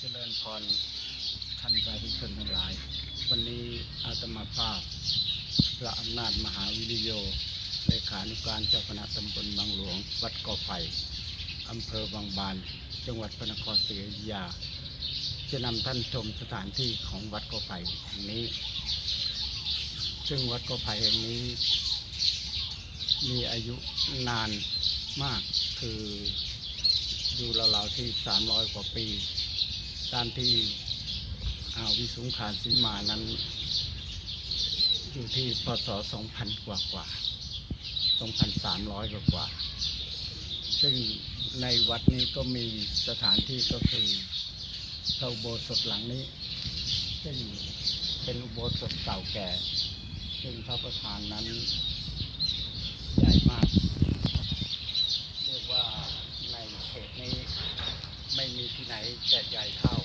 เจริญพรท่านสาธุชนทั้งหลาย วันนี้อาตมาภาพพระอำนาจมหาวิริโยเลขานุการเจ้าคณะตำบลบางหลวง วัดกอไผ่อำเภอบางบาน จังหวัดพระนครศรีอยุธยา จะนำท่านชมสถานที่ของวัดกอไผ่แห่งนี้ ซึ่งวัดกอไผ่แห่งนี้ มีอายุนานมากคืออยู่ราวๆที่ 300 กว่าปี ตามที่อ่าวิสุงขานสีมานั้น อยู่ที่พศ 2,000 กว่ากว่า 2,300 กว่ากว่า ซึ่งในวัดนี้ก็มีสถานที่ก็คือพระอุโบสถหลังนี้ ซึ่งเป็นอุโบสถเก่าแก่ ซึ่งพระประธานนั้นใหญ่มากเรียกว่าในเขตนี้ไม่มีที่ไหนจะใหญ่เท่า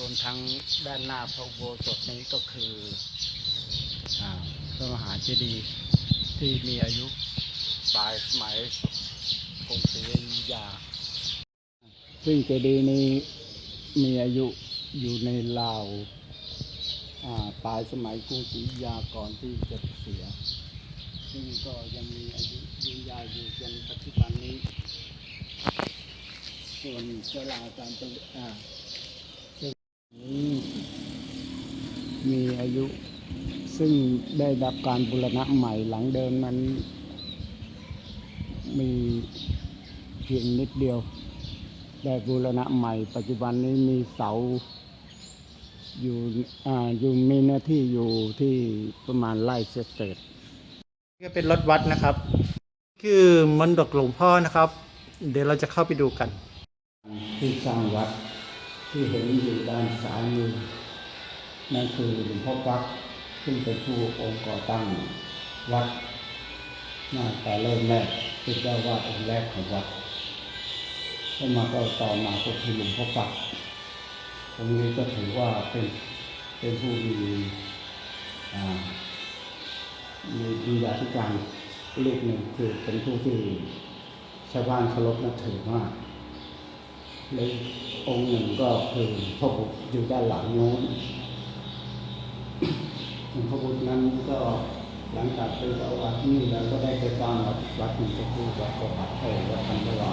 รวมทั้งด้านหน้าพระอุโบสถนี้ก็คืออาพระมหาเจดีย์ที่มีอายุปลายสมัยกรุงศรีอยุธยา ซึ่งเจดีย์นี้มีอายุอยู่ในราวอ่าปลายสมัยกรุงศรีอยุธยาก่อนที่จะเสีย ซึ่งก็ยังมีอายุยืนยาวอยู่จนปัจจุบันนี้ ส่วนเวลาการเป็นอ่าซึ่งนี้ มีอายุ ซึ่งได้รับการบูรณะใหม่หลังเดิมนั้น มีเพียงนิดเดียว ได้บูรณะใหม่ ปัจจุบันนี้มีเสาอยู่อ่าอยู่มีเนื้อที่อยู่ที่ประมาณไร่เศษๆนี่ก็เป็นรถวัดนะครับ คือมนดกหลวงพ่อนะครับ เดี๋ยวเราจะเข้าไปดูกัน ที่สร้างวัดที่เห็นอยู่ด้านซ้ายมือ นั่นคือหลวงพ่อฟัก ซึ่งเป็นผู้องค์ก่อตั้งวัดมาแต่เริ่มแรกเป็นเจ้าวาดองค์แรกของวัดแล้วมาก็ต่อมาก็คือหลวงพ่อฟักองค์นี้ก็ถือว่าเป็นเป็นผู้มีมีวิญาธิการลูกหนึ่งคือเป็นผู้ที่ชาวบ้านเคารพนับถือมากในองค์หนึ่งก็คือพระบุตรอยู่ด้านหลังโน้น หลวงพระบุตรนั้นก็หลังจากเป็นเจ้าวาสที่นี่แล้วก็ได้ไปสร้างวัดวัดหนึ่งก็คือวัดโกหัดเออวัดธรรมวา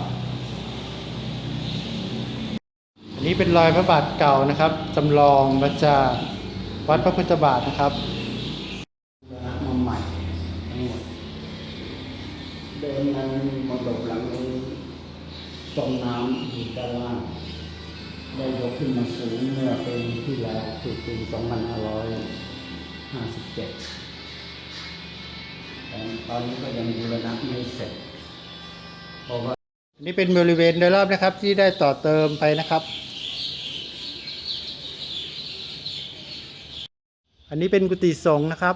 อันนี้เป็นรอยพระบาทเก่านะครับจำลองมาจากวัดพระพุทธบาทนะครับมาใหม่ทั้งหมดเดิมนั้นมณฑปหลังนี้จมน้ำอยู่ด้านล่างได้ยกขึ้นมาสูงเมื่อปีที่แล้วคือปี 2557แต่ตอนนี้ก็ยังบูรณะไม่เสร็จ เพราะว่าอันนี้เป็นบริเวณโดยรอบนะครับ ที่ได้ต่อเติมไปนะครับ อันนี้เป็นกุฏิสงฆ์นะครับ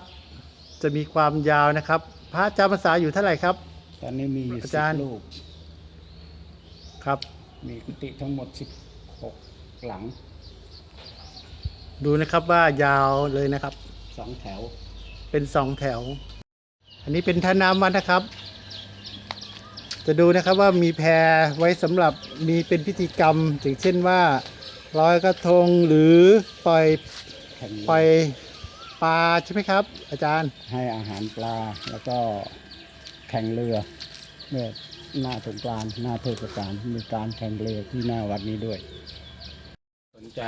จะมีความยาวนะครับ พระจำพรรษาอยู่เท่าไหร่ครับ ตอนนี้มีอยู่อาสิบจารย์ ลูก ครับ มีกุฏิทั้งหมดสิบหกหลัง ดูนะครับว่ายาวเลยนะครับ สองแถว เป็นสองแถว อันนี้เป็นท่าน้ำวัดนะครับ จะดูนะครับว่ามีแพไว้สำหรับมีเป็นพิธีกรรม อย่างเช่นว่าลอยกระทงหรือปล่อยแข่งปล่อยปลาใช่ไหมครับ อาจารย์ให้อาหารปลาแล้วก็แข่งเรือเมื่อหน้าสงกรานต์หน้าเทศกาลมีการแข่งเรือที่หน้าวัดนี้ด้วยส นใจ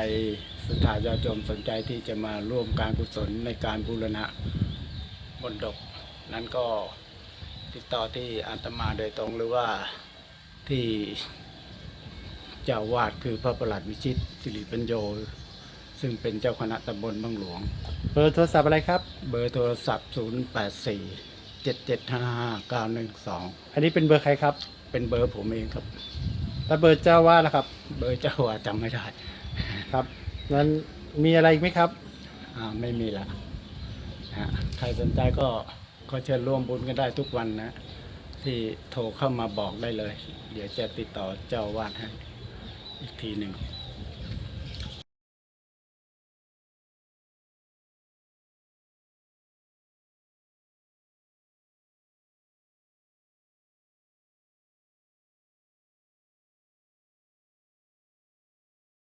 สถาญาติโยมสนใจที่จะมาร่วมการกุศลในการบูรณะมนดก นั้นก็ติดต่อที่อาตมาโดยตรงหรือว่าที่เจ้าวาดคือพระประหลัดวิชิตสิริปัญโย ซึ่งเป็นเจ้าคณะตำบลบางหลวง เบอร์โทรศัพท์อะไรครับ เบอร์โทรศัพท์ 0 8 4 7 7 5 5 9 1 2 อันนี้เป็นเบอร์ใครครับ เป็นเบอร์ผมเองครับ แล้วเบอร์เจ้าว่าล่ะครับ เบอร์เจ้าว่าจำไม่ได้ ครับนั้นมีอะไรอีกไหมครับ อ่าไม่มีละฮะใครสนใจก็ก็เชิญร่วมบุญกันได้ทุกวันนะ ที่โทรเข้ามาบอกได้เลย เดี๋ยวจะติดต่อเจ้าวาดให้อีกทีหนึ่ง